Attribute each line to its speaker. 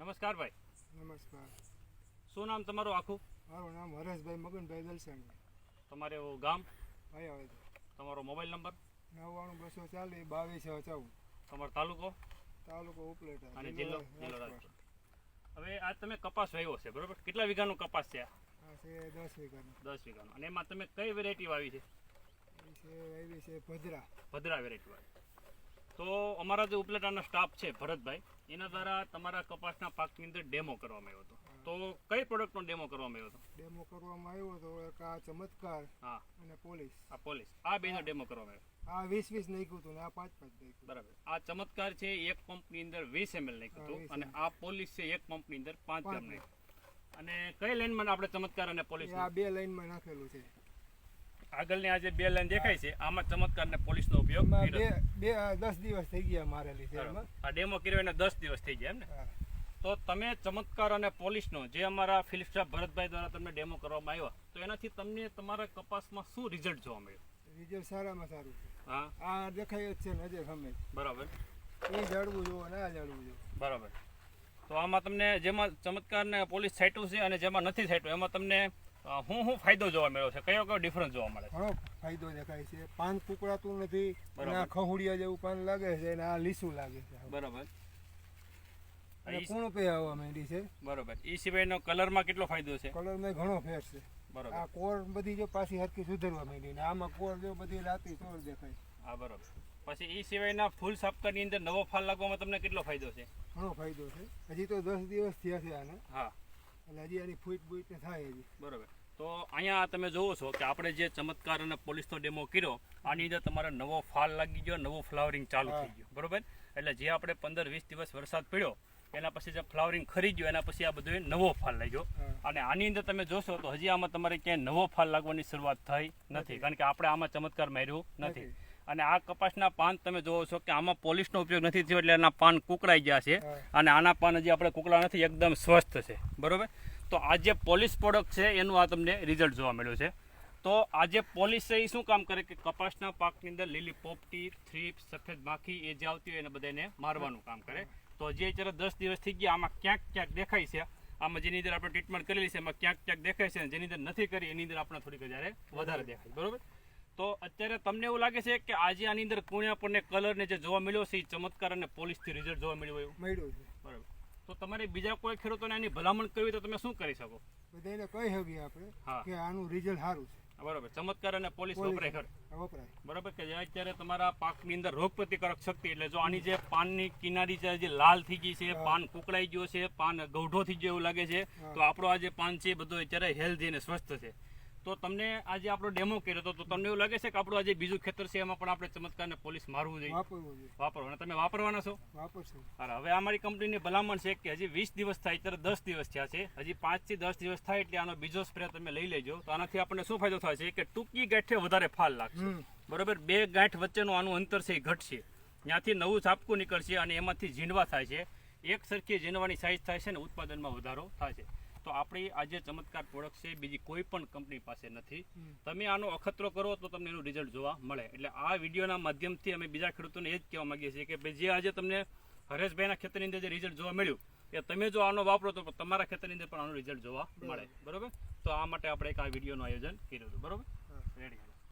Speaker 1: નમસ્કાર ભાઈ.
Speaker 2: નમસ્કાર.
Speaker 1: શું નામ તમારું આખું?
Speaker 2: મારું નામ હરેશભાઈ મગનભાઈ દલસાણી
Speaker 1: તમારે ગામ?
Speaker 2: ભાઈ આવે
Speaker 1: તમારો મોબાઈલ નંબર?
Speaker 2: નવ્વાણું બસો ચાલીસ બાવીસ ચૌદ.
Speaker 1: તમારો તાલુકો?
Speaker 2: તાલુકો ઉપલેટા
Speaker 1: અને જિલ્લો જિલ્લો હવે આ તમે કપાસ વાવ્યો છે બરોબર? કેટલા વીઘાનું કપાસ છે આ?
Speaker 2: છે દસ વીઘાનું.
Speaker 1: દસ વીઘાનું. અને એમાં તમે કઈ વેરાયટી વાવી છે?
Speaker 2: છે એવી છે ભદ્રા.
Speaker 1: ભદ્રા વેરાયટી વાવી. તો અમારા જે ઉપલેટાના સ્ટાફ છે ભરતભાઈ એના દ્વારા તમારા કપાસના પાકની અંદર ડેમો કરવામાં આવ્યો હતો. તો કઈ પ્રોડક્ટનો ડેમો કરવામાં આવ્યો હતો?
Speaker 2: ડેમો કરવામાં આવ્યો હતો એક આ ચમત્કાર
Speaker 1: હા.
Speaker 2: અને પોલીસ.
Speaker 1: આ પોલીસ. આ બેનો ડેમો કરવામાં આવ્યો.
Speaker 2: આ વીસ વીસ નાખ્યું હતું ને આ પાંચ પાંચ નાખ્યું
Speaker 1: બરાબર. આ ચમત્કાર છે એક પંપની અંદર વીસ એમએલ નાખ્યું હતું અને આ પોલીસ છે એક પંપની અંદર પાંચ
Speaker 2: પાંચ
Speaker 1: ગ્રામ નાખ્યું અને કઈ લાઈનમાં આપણે ચમત્કાર અને પોલીસ
Speaker 2: આ બે લાઈનમાં નાખેલું છે.
Speaker 1: આગળની આજે બે લાઈન દેખાય છે આમાં ચમત્કાર અને પોલીસનો ઉપયોગ
Speaker 2: બે દસ દિવસ થઈ ગયા મારેલી
Speaker 1: આ ડેમો કર્યો એને દસ દિવસ થઈ ગયા એમ ને? તો તમે ચમત્કાર અને પોલીસનો જે અમારા ફિલ્ડ સ્ટાફ ભરતભાઈ દ્વારા તમને ડેમો કરવામાં આવ્યો તો એનાથી તમને તમારા કપાસમાં શું રિઝલ્ટ જોવા મળ્યું?
Speaker 2: રિઝલ્ટ સારામાં સારું છે.
Speaker 1: હા.
Speaker 2: આ દેખાય જ છે નજર સામે
Speaker 1: બરાબર.
Speaker 2: એ જાળવું જોવો ને આ જાળવું જોવો.
Speaker 1: બરાબર. તો આમાં તમને જેમાં ચમત્કાર ને પોલીસ સાઈટું છે અને જેમાં નથી સાઈટું એમાં તમને શું શું ફાયદો જોવા મળ્યો છે? કયો કયો ડિફરન્સ જોવા મળે
Speaker 2: ઘણો ફાયદો દેખાય છે. પાન કુકડાતું નથી અને આ. ખહુડિયા જેવું પાન લાગે છે અને આ લીસું લાગે છે.
Speaker 1: બરાબર.
Speaker 2: અને
Speaker 1: ઈ-
Speaker 2: કૂણપે આવવા માંડી છે.
Speaker 1: બરાબર. એ સિવાયનો કલરમાં કેટલો ફાયદો છે?
Speaker 2: કલરમાં ઘણો ફેર છે.
Speaker 1: બરાબર.
Speaker 2: આ કોર બધી જો પાછી હરકી સુધરવા માંડી ને આમાં કોર જો બધી રાતી ચોર દેખાય
Speaker 1: હા બરાબર. પછી એ સિવાયના ફૂલ સાપકાની અંદર નવો ફાલ લાગવામાં તમને કેટલો ફાયદો છે?
Speaker 2: ઘણો ફાયદો છે. હજી તો દસ દિવસ થયા છે આને.
Speaker 1: હા.
Speaker 2: એટલે હજી એની ફૂટ બૂટ થાય હજી.
Speaker 1: બરાબર. તો અહીંયા તમે જોવો છો કે આપણે જે ચમત્કાર અને પોલીસનો ડેમો કર્યો આની અંદર તમારે નવો ફાલ લાગી ગયો નવું ફ્લાવરિંગ ચાલુ થઈ ગયું. બરોબર? એટલે જે આપણે પંદર વીસ દિવસ વરસાદ પડ્યો એના પછી જે ફ્લાવરિંગ ખરી ગયું એના પછી આ બધું નવો ફાલ લાગ્યો. અને આની અંદર તમે જોશો તો હજી આમાં તમારે ક્યાંય નવો ફાલ લાગવાની શરૂઆત થઈ નથી. કારણ કે આપણે આમાં ચમત્કાર માર્યું નથી.
Speaker 2: નથી.
Speaker 1: અને આ કપાસના પાન તમે જોવો છો કે આમાં પોલિશનો ઉપયોગ નથી થયો એટલે એના પાન કુકડાઈ ગયા છે. અને આના પાન હજી આપણે કુકડા નથી એકદમ સ્વસ્થ છે. બરોબર? તો આ જે પોલીસ પ્રોડક્ટ છે એનું આ તમને રિઝલ્ટ જોવા મળ્યું છે. તો આ જે પોલીસ છે એ શું કામ કરે કે કપાસના પાકની અંદર લીલી પોપટી થ્રીપ સફેદ માખી એ જે આવતી હોય એને બધાને મારવાનું કામ કરે. તો જે અત્યારે દસ દિવસ થઈ ગયા આમાં ક્યાંક ક્યાંક દેખાય છે. આમાં જેની અંદર આપણે ટ્રીટમેન્ટ કરેલી છે એમાં ક્યાંક ક્યાંક દેખાય છે જેની અંદર નથી કરી એની અંદર આપણે થોડીક વધારે દેખાય. બરોબર? તો અત્યારે તમને એવું લાગે છે કે આજે આની અંદર કુણ્યા આપણને કલર ને જે જોવા મળ્યો છે એ ચમત્કાર અને પોલીસથી રિઝલ્ટ જોવા મળ્યું એવું?
Speaker 2: મળ્યું છે.
Speaker 1: બરાબર. તો તમારે બીજા કોઈ ખેડૂતોને આની ભલામણ કરવી તો તમે શું કરી શકો?
Speaker 2: બધાને કહી શકીએ આપણે કે આનું રિઝલ્ટ સારું છે.
Speaker 1: બરાબર. ચમત્કાર અને પોલીસ. વપરાય ખરી.
Speaker 2: વપરાય.
Speaker 1: બરાબર કે જે અત્યારે તમારા પાકની અંદર રોગ પ્રતિકારક શક્તિ એટલે જો આની જે પાનની કિનારી છે જે લાલ થઈ ગઈ છે પાન કુકડાઈ ગયો છે પાન ગૌઢો થઈ ગયો એવું લાગે છે તો આપણો આ જે પાન છે એ બધું અત્યારે હેલ્ધી અને સ્વસ્થ છે. તો તમને આજે આપણો ડેમો કર્યો હતો તો તમને એવું લાગે છે કે આપણું આજે બીજું ખેતર છે એમાં પણ આપણે ચમત્કારને પોલીસ મારવું જોઈએ?
Speaker 2: વાપરવું
Speaker 1: વાપરો અને તમે વાપરવાના છો?
Speaker 2: વાપરશું.
Speaker 1: હવે અમારી કંપનીની ભલામણ છે કે હજી વીસ દિવસ થાય અત્યારે દસ દિવસ થયા છે. હજી પાંચથી દસ દિવસ થાય એટલે આનો બીજો સ્પ્રે તમે લઈ લેજો. તો આનાથી આપણને શું ફાયદો થાય છે કે ટૂંકી ગાંઠે વધારે ફાલ લાગશે. બરોબર? બે ગાંઠ વચ્ચેનું આનું અંતર છે એ ઘટશે. ત્યાંથી નવું ઝાપકું નીકળશે અને એમાંથી ઝીંડવા થાય છે. એક સરખી ઝીંડવાની સાઇઝ થાય છે ને ઉત્પાદનમાં વધારો થાય છે. તો આપણી આ જે ચમત્કાર પ્રોડક્ટ છે બીજી કોઈ પણ કંપની પાસે નથી. તમે આનો અખતરો કરો તો તમને એનું રિઝલ્ટ જોવા મળે. એટલે આ વિડીયોના માધ્યમથી અમે બીજા ખેડૂતોને એ જ કહેવા માંગીએ છીએ કે ભાઈ જે આજે તમને હરેશભાઈના ખેતરની અંદર જે રિઝલ્ટ જોવા મળ્યું એ તમે જો આનો વાપરો તો તમારા ખેતરની અંદર પણ આનું રિઝલ્ટ જોવા મળે. બરોબર? તો આ માટે આપણે એક આ વિડીયોનું આયોજન કર્યું હતું. બરોબર? રેડી